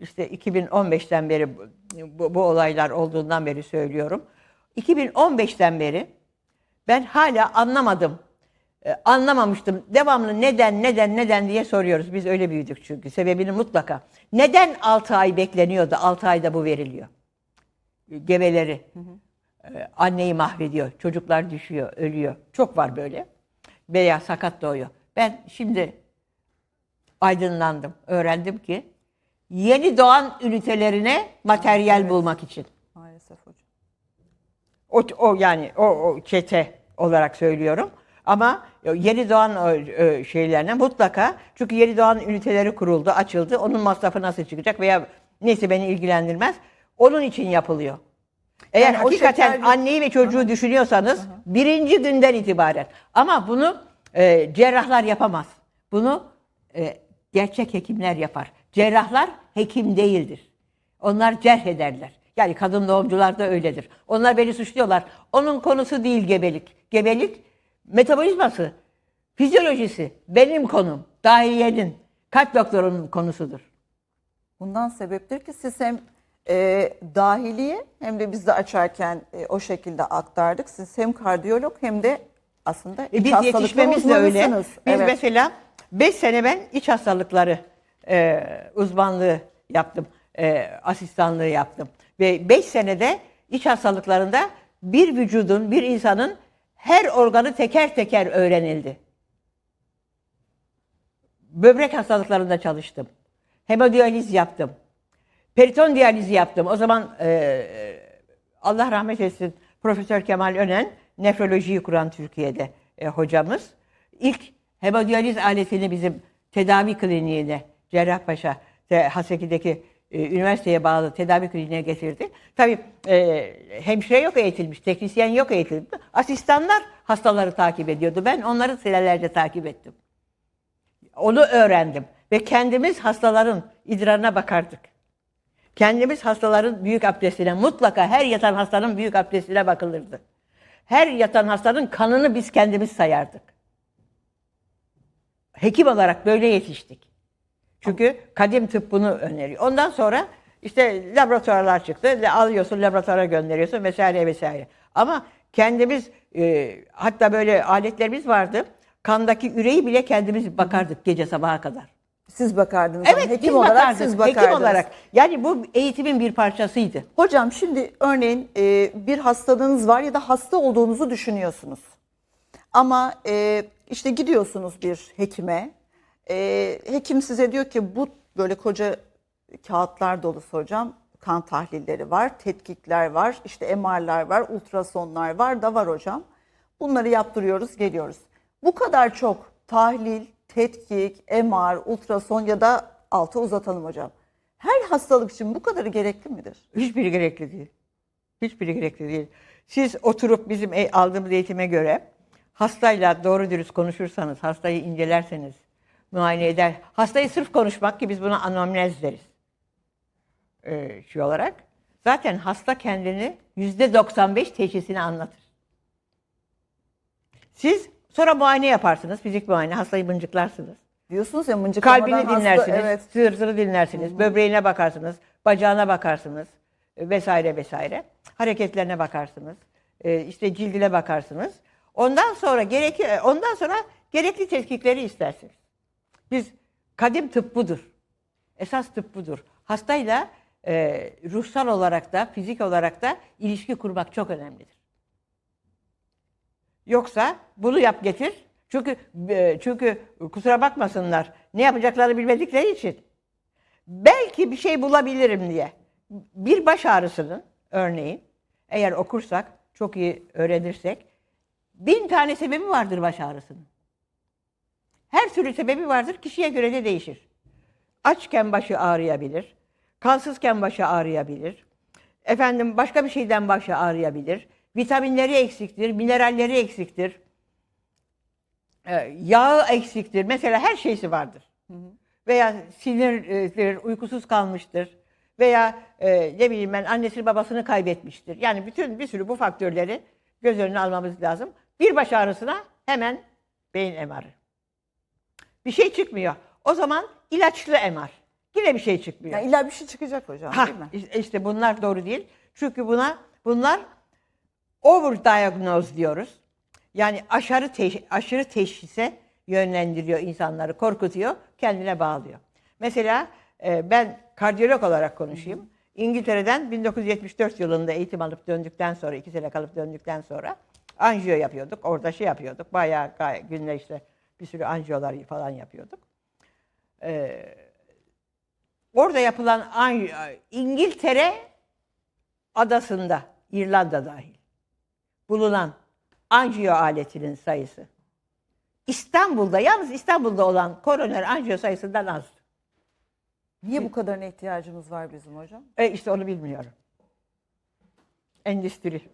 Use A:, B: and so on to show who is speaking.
A: işte 2015'ten beri bu, bu, olaylar olduğundan beri söylüyorum. 2015'ten beri ben hala anlamadım. Ee, anlamamıştım. Devamlı neden, neden, neden diye soruyoruz. Biz öyle büyüdük çünkü. Sebebini mutlaka. Neden 6 ay bekleniyordu? 6 ayda bu veriliyor. Gebeleri. Ee, anneyi mahvediyor. Çocuklar düşüyor, ölüyor. Çok var böyle. Veya sakat doğuyor. Ben şimdi aydınlandım. Öğrendim ki yeni doğan ünitelerine materyal bulmak için.
B: Maalesef hocam.
A: O, o yani o, o çete olarak söylüyorum. Ama yeni doğan o, e, şeylerine mutlaka çünkü yeni doğan üniteleri kuruldu, açıldı. Onun masrafı nasıl çıkacak veya neyse beni ilgilendirmez. Onun için yapılıyor. Eğer
B: Yani
A: hakikaten
B: şeker-
A: anneyi ve çocuğu düşünüyorsanız birinci günden itibaren. Ama bunu e, cerrahlar yapamaz. Bunu e, gerçek hekimler yapar. Cerrahlar hekim değildir. Onlar cerh ederler. Yani kadın doğumcular da öyledir. Onlar beni suçluyorlar. Onun konusu değil gebelik. Gebelik metabolizması, fizyolojisi benim konum. Dahiliyenin, kalp doktorunun konusudur.
B: Bundan sebeptir ki siz hem e, dahiliye hem de biz de açarken e, o şekilde aktardık. Siz hem kardiyolog hem de aslında
A: E
B: iç
A: biz
B: hastalıkları
A: yetişmemiz de öyle. Biz
B: Evet.
A: mesela 5 sene ben iç hastalıkları e, uzmanlığı yaptım. E, asistanlığı yaptım. Ve 5 senede iç hastalıklarında bir vücudun, bir insanın her organı teker teker öğrenildi. Böbrek hastalıklarında çalıştım. Hemodiyaliz yaptım. Periton diyalizi yaptım. O zaman e, Allah rahmet etsin Profesör Kemal Önen nefrolojiyi kuran Türkiye'de e, hocamız. İlk hemodiyaliz aletini bizim tedavi kliniğine Cerrahpaşa Haseki'deki e, üniversiteye bağlı tedavi kliniğine getirdi. Tabii e, hemşire yok eğitilmiş, teknisyen yok eğitilmiş. Asistanlar hastaları takip ediyordu. Ben onları senelerce takip ettim. Onu öğrendim ve kendimiz hastaların idrarına bakardık. Kendimiz hastaların büyük abdestine mutlaka her yatan hastanın büyük abdestine bakılırdı. Her yatan hastanın kanını biz kendimiz sayardık. Hekim olarak böyle yetiştik. Çünkü kadim tıp bunu öneriyor. Ondan sonra işte laboratuvarlar çıktı. Alıyorsun laboratuvara gönderiyorsun vesaire vesaire. Ama kendimiz e, hatta böyle aletlerimiz vardı. Kandaki üreyi bile kendimiz bakardık gece sabaha kadar.
B: Siz bakardınız
A: Evet,
B: hekim
A: biz
B: olarak
A: bakardık.
B: siz bakardınız.
A: Hekim olarak. Yani bu eğitimin bir parçasıydı.
B: Hocam şimdi örneğin e, bir hastalığınız var ya da hasta olduğunuzu düşünüyorsunuz. Ama e, işte gidiyorsunuz bir hekime. E, hekim size diyor ki bu böyle koca kağıtlar dolusu hocam. Kan tahlilleri var, tetkikler var, işte MR'lar var, ultrasonlar var da var hocam. Bunları yaptırıyoruz, geliyoruz. Bu kadar çok tahlil, tetkik, MR, ultrason ya da altı uzatalım hocam. Her hastalık için bu kadarı gerekli midir?
A: Hiçbiri gerekli değil. Hiçbiri gerekli değil. Siz oturup bizim e- aldığımız eğitime göre hastayla doğru dürüst konuşursanız, hastayı incelerseniz, muayene eder. Hastayı sırf konuşmak ki biz buna anomnez deriz. Ee, şey olarak. Zaten hasta kendini yüzde 95 teşhisini anlatır. Siz sonra muayene yaparsınız, fizik muayene, hastayı mıncıklarsınız.
B: Diyorsunuz ya mıncıklamadan
A: Kalbini
B: hasta-
A: dinlersiniz,
B: evet.
A: sırtını dinlersiniz, böbreğine bakarsınız, bacağına bakarsınız e, vesaire vesaire. Hareketlerine bakarsınız, e, işte cildine bakarsınız. Ondan sonra gereki e, ondan sonra gerekli tetkikleri istersiniz. Biz kadim tıp budur. Esas tıp budur. Hastayla e, ruhsal olarak da fizik olarak da ilişki kurmak çok önemlidir. Yoksa bunu yap getir. Çünkü e, çünkü kusura bakmasınlar. Ne yapacaklarını bilmedikleri için. Belki bir şey bulabilirim diye. Bir baş ağrısının örneğin eğer okursak çok iyi öğrenirsek bin tane sebebi vardır baş ağrısının. Her türlü sebebi vardır. Kişiye göre de değişir. Açken başı ağrıyabilir. Kansızken başı ağrıyabilir. Efendim başka bir şeyden başı ağrıyabilir. Vitaminleri eksiktir, mineralleri eksiktir. Ee, yağı eksiktir. Mesela her şeysi vardır. Veya sinirdir, uykusuz kalmıştır. Veya e, ne bileyim ben annesini babasını kaybetmiştir. Yani bütün bir sürü bu faktörleri göz önüne almamız lazım. Bir baş ağrısına hemen beyin MR'ı. Bir şey çıkmıyor. O zaman ilaçlı MR. Yine bir şey çıkmıyor.
B: Yani illa bir şey çıkacak hocam
A: Ha,
B: değil mi?
A: işte bunlar doğru değil. Çünkü buna bunlar overdiagnose diyoruz. Yani aşırı teş- aşırı teşhise yönlendiriyor insanları, korkutuyor, kendine bağlıyor. Mesela e, ben kardiyolog olarak konuşayım. İngiltere'den 1974 yılında eğitim alıp döndükten sonra, iki sene kalıp döndükten sonra anjiyo yapıyorduk. Orada şey yapıyorduk. Bayağı gay- günde işte bir sürü anjiyolar falan yapıyorduk. Orada yapılan anj- İngiltere adasında, İrlanda dahil bulunan anjiyo aletinin sayısı İstanbul'da, yalnız İstanbul'da olan koroner anjiyo sayısından az.
B: Niye bu kadarına ihtiyacımız var bizim hocam?
A: E işte onu bilmiyorum. Endüstri.